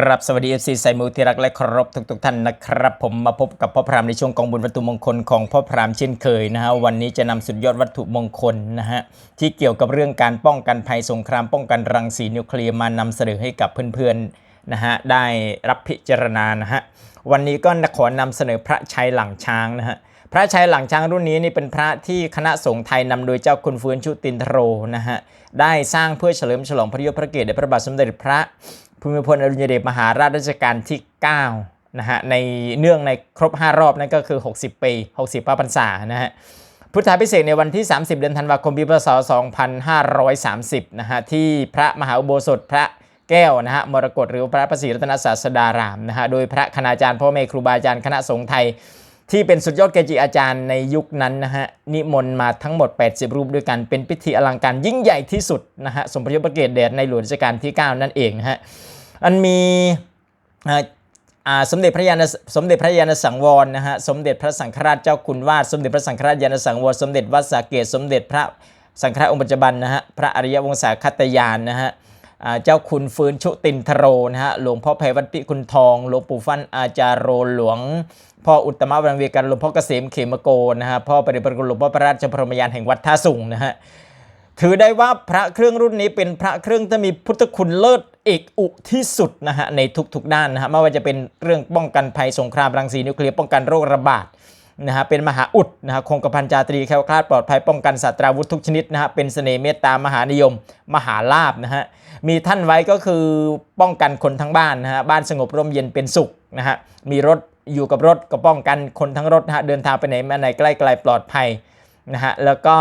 ครับสวัสดีเอฟซีไซมูที่รักและเคารพทุกทท่านนะครับ ผมมาพบกับพ่อพรามในช่วงกองบุญวัตถุมงคลของพ่อพรามเช่นเคยนะฮะวันนี้จะนำสุดยอดวัตถุมงคลนะฮะที่เกี่ยวกับเรื่องการป้องกันภัยสงครามป้องกันรังสีนิวเคลียร์มานำเสนอให้กับเพื่อนๆนะฮะได้รับพิจารณานะฮะวันนี้ก็ขอนำเสนอพระชัยหลังช้างนะฮะ ระชัยหลังช้างรุ่นนี้นี่เป็นพระที่คณะสงฆ์ไทยนำโดยเจ้าคุณฟื้นชุตินทโรนะฮะได้สร้างเพื่อเฉลิมฉลองพระยศพระเกียรติแด่พระบาทสมเด็จพระภูมิพลอดุลยเดชมหาราชรัชกาลที่ 9 นะฮะในเนื่องในครบ 5 รอบนั่นก็คือ 60 ปี 60พระพรรษานะฮะพุทธาพิเศษในวันที่ 30 เดือนธันวาคมปีพศ 2530 นะฮะที่พระมหาอุโบสถพระแก้วนะฮะมรกตหรือพระประศรีรัตนศาสดารามนะฮะโดยพระคณาจารย์พ่อแม่ครูบาอาจารย์คณะสงฆ์ไทย ที่เป็นสุดยอดเกจิอาจารย์ในยุคนั้นนะฮะนิมนต์มาทั้งหมด 80 รูปด้วยกันเป็นพิธีอลังการยิ่งใหญ่ที่สุดนะฮะสมพระยศพระเกียรติแด่ในหลวงรัชกาลที่ 9 นั่นเองนะฮะอันมีอ่าสมเด็จพระยาณสมเด็จพระยาณสังวรนะฮะสมเด็จพระสังฆราชเจ้าคุณวาดสมเด็จพระสังฆราชยาณสังวรสมเด็จวัดสาเกตสมเด็จพระสังฆราชองค์ปัจจุบันนะฮะพระอริยวงศาคัตยานนะฮะ เจ้าคุณฟื้นชุตินทโรนะฮะหลวงพ่อไพวัตติคุณทอง หลวงปู่ฟั่นอาจารโรหลวงพ่ออุตตมะวันเวกันหลวงพ่อเกษมเขมโกนะฮะพ่อปฏิบัติคุณหลวงพ่อพระราชพรหมยานแห่งวัดท่าสุงนะฮะถือได้ว่าพระเครื่องรุ่นนี้เป็นพระเครื่องที่มีพุทธคุณเลิศเอกอุที่สุดนะฮะในทุกๆด้านนะฮะไม่ว่าจะเป็นเรื่องป้องกันภัยสงครามรังสีนิวเคลียร์ป้องกันโรคระบาด นะฮะเป็นมหาอุดนะฮะคงกระพันจาตรีแคล้วคลาดปลอดภัยป้องกันสัตราวุธทุกชนิดนะฮะเป็นเสน่ห์เมตตามหานิยม มหาลาบนะฮะมีท่านไว้ก็คือป้องกันคนทั้งบ้านนะฮะบ้านสงบร่มเย็นเป็นสุขนะฮะมีรถอยู่กับรถก็ป้องกันคนทั้งรถนะฮะเดินทางไปไหนมาไหนใกล้ไกลปลอดภัยนะฮะแล้วก็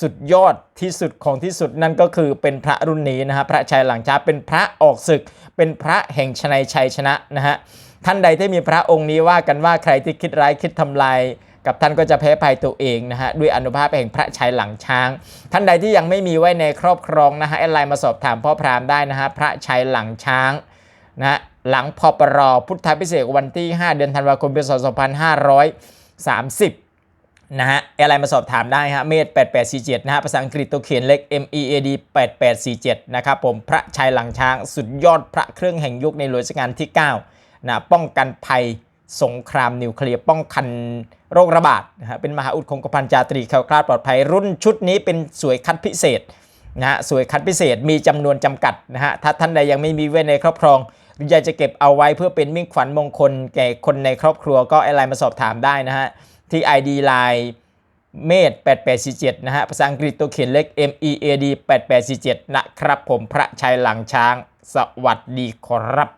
สุดยอดที่สุดของที่สุดนั่นก็คือเป็นพระรุ่นนี้นะฮะพระชัยหลังช้าเป็นพระออกศึก เป็นพระแห่งชนัยชัยชนะนะฮะ ท่านใดที่มีพระองค์นี้ว่ากันว่าใครที่คิดร้ายคิดทำลายกับท่านก็จะแพ้ภัยตัวเองนะฮะด้วยอนุภาพแห่งพระชัยหลังช้าง ท่านใดที่ยังไม่มีไว้ในครอบครองนะฮะแอดไลน์มาสอบถามพ่อพรามได้นะฮะพระชัยหลังช้างนะฮะหลังพอปรพุทธพิเศษวันที่ 5 เดือนธันวาคมปี2530นะฮะอะไรมาสอบถามได้ฮะเมธ8847นะฮะภาษาอังกฤษตัวเขียนเล็ก M E A D 8847นะครับผมพระชัยหลังช้างสุดยอดพระเครื่องแห่งยุคในหลวงรัชกาลที่ 9 นะป้องกันภัยสงครามนิวเคลียร์ป้องกันโรคระบาดนะฮะเป็นมหาอุดคงกระพันจาตรีแคล้วคลาดปลอดภัย รุ่นชุดนี้เป็นสวยคัดพิเศษนะฮะสวยคัดพิเศษมีจำนวนจำกัดนะฮะถ้าท่านใดยังไม่มีไว้ในครอบครองหรืออยากจะเก็บเอาไว้เพื่อเป็นมิ่งขวัญมงคลแก่คนในครอบครัวก็ไอไลน์มาสอบถามได้นะฮะที่ ID Line เมธ8847นะฮะภาษาอังกฤษตัวเขียนเล็ก M E A D 8847นะครับผมพระชัยหลังช้าง สวัสดีครับ